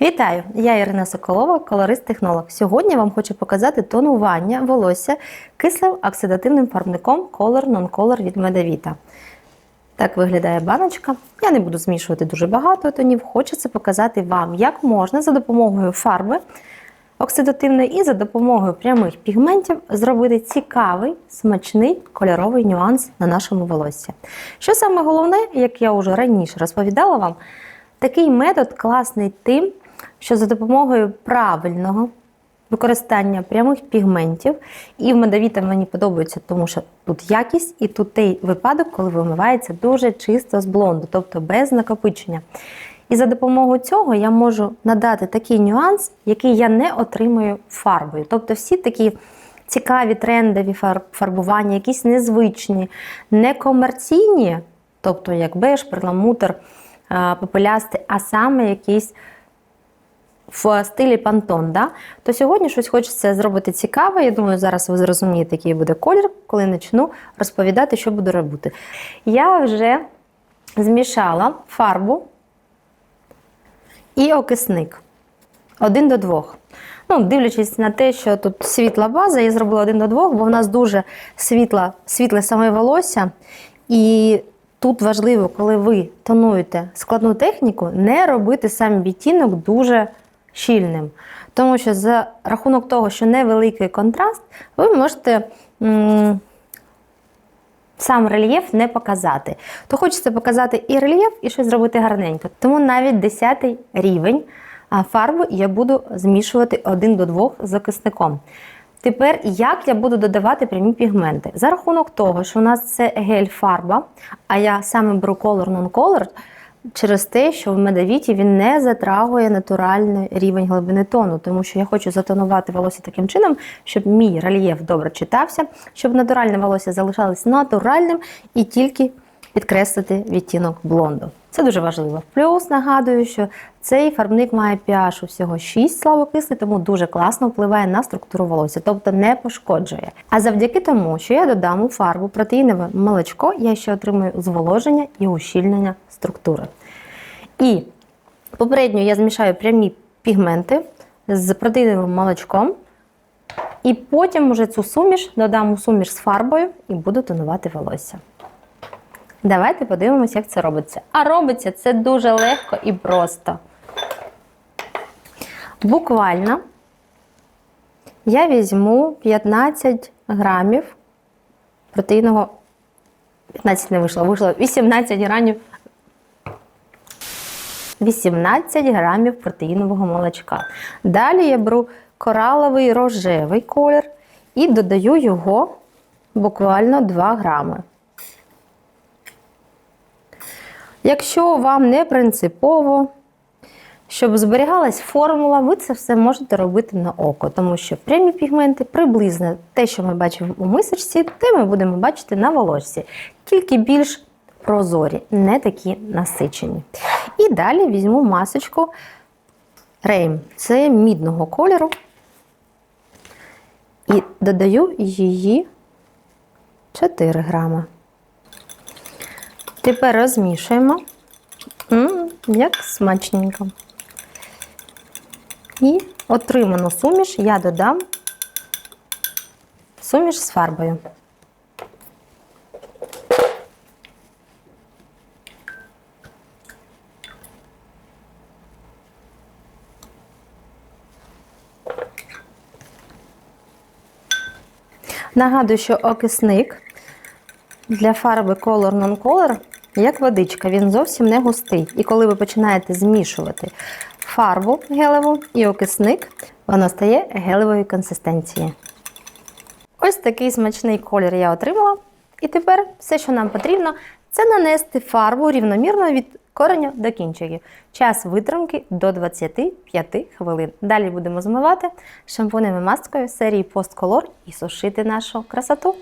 Вітаю! Я Ірина Соколова, колорист-технолог. Сьогодні вам хочу показати тонування волосся кислим оксидативним фарбником Color Non-Color від Медавіта. Так виглядає баночка. Я не буду змішувати дуже багато тонів. Хочеться показати вам, як можна за допомогою фарби оксидативної і за допомогою прямих пігментів зробити цікавий, смачний кольоровий нюанс на нашому волосі. Що саме головне, як я вже раніше розповідала вам, такий метод класний тим, що за допомогою правильного використання прямих пігментів, і в медовіта мені подобається, тому що тут якість і тут той випадок, коли вимивається дуже чисто з блонду, тобто без накопичення. І за допомогою цього я можу надати такий нюанс, який я не отримую фарбою. Тобто всі такі цікаві трендові фарбування, якісь незвичні, некомерційні, тобто як беж, перламутр, попелястий, а саме якісь в стилі пантон. Да? То сьогодні щось хочеться зробити цікаве. Я думаю, зараз ви зрозумієте, який буде колір, коли почну розповідати, що буду робити. Я вже змішала фарбу і окисник один до двох. Ну, Дивлячись на те, що тут світла база, я зробила один до двох, бо в нас дуже світла, світле саме волосся. І тут важливо, коли ви тонуєте складну техніку, не робити сам відтінок дуже щільним. Тому що за рахунок того, що невеликий контраст, ви можете м сам рельєф не показати. То хочеться показати і рельєф, і щось зробити гарненько. Тому навіть 10 рівень фарби я буду змішувати один до двох з окисником. Тепер, як я буду додавати прямі пігменти? За рахунок того, що у нас це гель-фарба, а я саме беру Color Non-Color, через те, що в медовіті він не затрагує натуральний рівень глибини тону, тому що я хочу затонувати волосся таким чином, щоб мій рельєф добре читався, щоб натуральне волосся залишалось натуральним і тільки підкреслити відтінок блонду. Це дуже важливо. Плюс нагадую, що цей фарбник має pH всього 6 слабокислий, тому дуже класно впливає на структуру волосся, тобто не пошкоджує. А завдяки тому, що я додам у фарбу протеїнове молочко, я ще отримую зволоження і ущільнення структури. І попередньо я змішаю прямі пігменти з протеїновим молочком. І потім вже цю суміш додам у суміш з фарбою і буду тонувати волосся. Давайте подивимося, як це робиться. А робиться це дуже легко і просто. Буквально я візьму 15 грамів протеїнового, 15 не вийшло, вийшло 18 грамів 18 грамів протеїнового молочка. Далі я беру кораловий рожевий колір і додаю його буквально 2 грами. Якщо вам не принципово, щоб зберігалась формула, ви це все можете робити на око, тому що прямі пігменти приблизно те, що ми бачимо у мисочці, те ми будемо бачити на волосці. Тільки більш прозорі, не такі насичені. І далі візьму масочку Рейм. Це мідного кольору. І додаю її 4 грама. Тепер розмішуємо, М -м, як смачненько. І отриману суміш я додам суміш з фарбою. Нагадую, що окисник для фарби Color Non-Color як водичка, він зовсім не густий. І коли ви починаєте змішувати фарбу гелеву і окисник, воно стає гелевої консистенції. Ось такий смачний колір я отримала. І тепер все, що нам потрібно, це нанести фарбу рівномірно від кореня до кінчиків. Час витримки до 25 хвилин. Далі будемо змивати шампунем і маскою серії постколор і сушити нашу красоту.